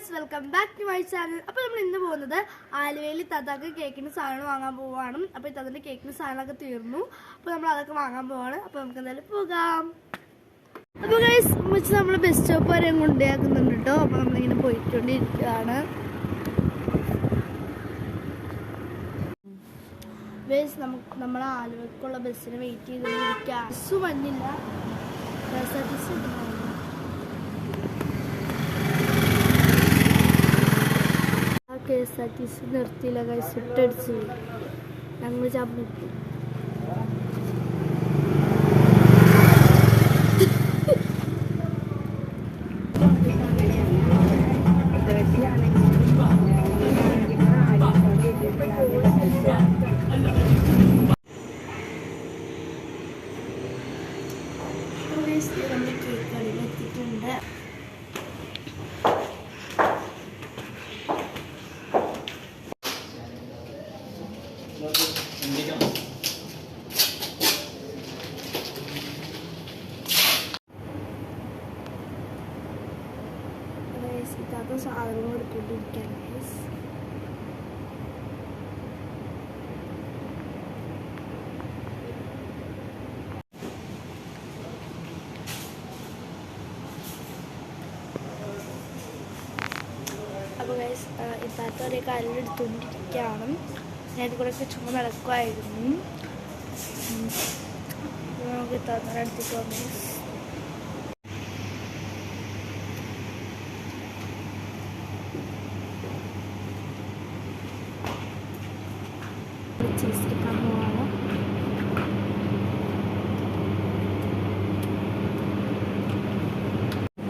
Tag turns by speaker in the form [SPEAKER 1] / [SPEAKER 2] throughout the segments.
[SPEAKER 1] Guys welcome back to my channel അപ്പോൾ നമ്മൾ ഇന്ന് പോകുന്നത് ആലുവയിൽ തതാക്ക് കേക്കിന് സാധനം വാങ്ങാൻ പോവുകയാണ്. അപ്പോൾ തതിന്റെ കേക്കിന് സാധനമൊക്കെ തീർന്നു. അപ്പോൾ നമ്മൾ അതൊക്കെ വാങ്ങാൻ പോവാണ്. അപ്പോൾ നമുക്ക് എന്തായാലും പോകാം. അപ്പോൾ ഗൈസ് വെച്ച് നമ്മൾ ബസ് സ്റ്റോപ്പ് വരെ കൊണ്ടുപോയാക്കുന്നുണ്ട് കേട്ടോ. അപ്പോൾ നമ്മളിങ്ങനെ പോയിക്കൊണ്ടിരിക്കുകയാണ്. ബസ് നമുക്ക് നമ്മൾ ആലുവക്കുള്ള ബസ്സിന് വെയിറ്റ് ചെയ്തുകൊണ്ടിരിക്കുക ബസ് വന്നില്ല. K S R K S R T C നിർത്തിയില്ല കൈസ് സുട്ടടിച്ച് ഞങ്ങൾ ചമ്മിട്ടു നമ്മൾ കേക്ക് കടയിൽ ഇതാത്ത സാധനങ്ങൾ എടുത്തുകൊണ്ടിരിക്കുകയാണ് ഗൈസ് അപ്പോൾ ഗൈസ് ഇത്താത്ത ഒരേ കാലിൽ ഞാൻ കൂടെ ഒക്കെ ചുമ്മാ നടക്കുമായിരുന്നു നമുക്ക് ഇത്താത്തയുടെ അടുത്തേക്ക് വന്നു. ഗൈസ് ചീസ് എടുക്കാൻ പോവാണ്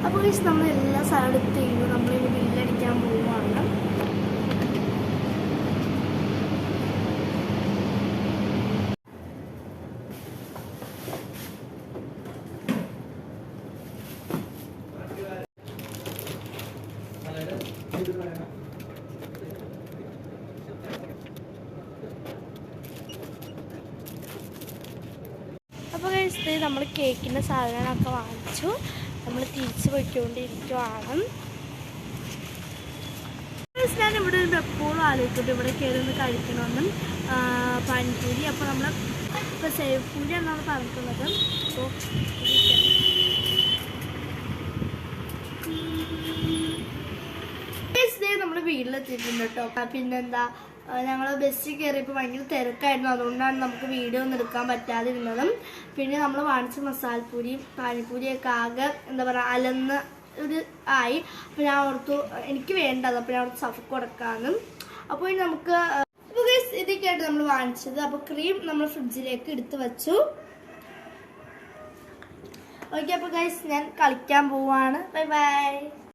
[SPEAKER 1] അപ്പോൾ ഗൈസ് നമ്മൾ എല്ലാ സാധനം എടുത്ത് കഴിഞ്ഞു നമ്മളിനി ബില്ലടിക്കാൻ പോവുകയാണ് അപ്പോൾ കഴിച്ചത് നമ്മൾ കേക്കിന്റെ സാധനങ്ങളൊക്കെ വാങ്ങിച്ചു. നമ്മൾ തിരിച്ച് പോയിക്കൊണ്ടിരിക്കുവാണ്. ഞാൻ ഇവിടെ നിന്ന് എപ്പോഴും ആലോചിക്കട്ടെ ഇവിടെ കയറി ഒന്ന് കഴിക്കണമെന്നും പനിപ്പൂരി അപ്പോൾ നമ്മൾ ഇപ്പോൾ സേവ് പൂരി എന്നാണ് പറഞ്ഞിട്ടുള്ളത്. അപ്പോൾ വീട്ടിലെത്തിയിട്ടുണ്ട് കേട്ടോ. പിന്നെന്താ ഞങ്ങൾ ബസ്സിൽ കയറിയപ്പോൾ ഭയങ്കര തിരക്കായിരുന്നു. അതുകൊണ്ടാണ് നമുക്ക് വീഡിയോ ഒന്നും എടുക്കാൻ പറ്റാതിരുന്നതും. പിന്നെ നമ്മൾ വാങ്ങിച്ച മസാലപ്പൂരിയും പാനിപ്പൂരിയൊക്കെ ആകെ എന്താ പറയുക അലന്ന് ഒരു ആയി. അപ്പോൾ ഞാൻ ഓർത്തു എനിക്ക് വേണ്ടത്. അപ്പോൾ ഞാൻ ഓർത്ത് സഫക്ക് കൊടുക്കാമെന്നും അപ്പോൾ ഇനി നമുക്ക് അപ്പോൾ ഇതൊക്കെയായിട്ട് നമ്മൾ വാങ്ങിച്ചത്. അപ്പോൾ ക്രീം നമ്മൾ ഫ്രിഡ്ജിലേക്ക് എടുത്ത് വെച്ചു. ഓക്കെ അപ്പോൾ ഗൈസ് ഞാൻ കളിക്കാൻ പോവാണ്. Bye bye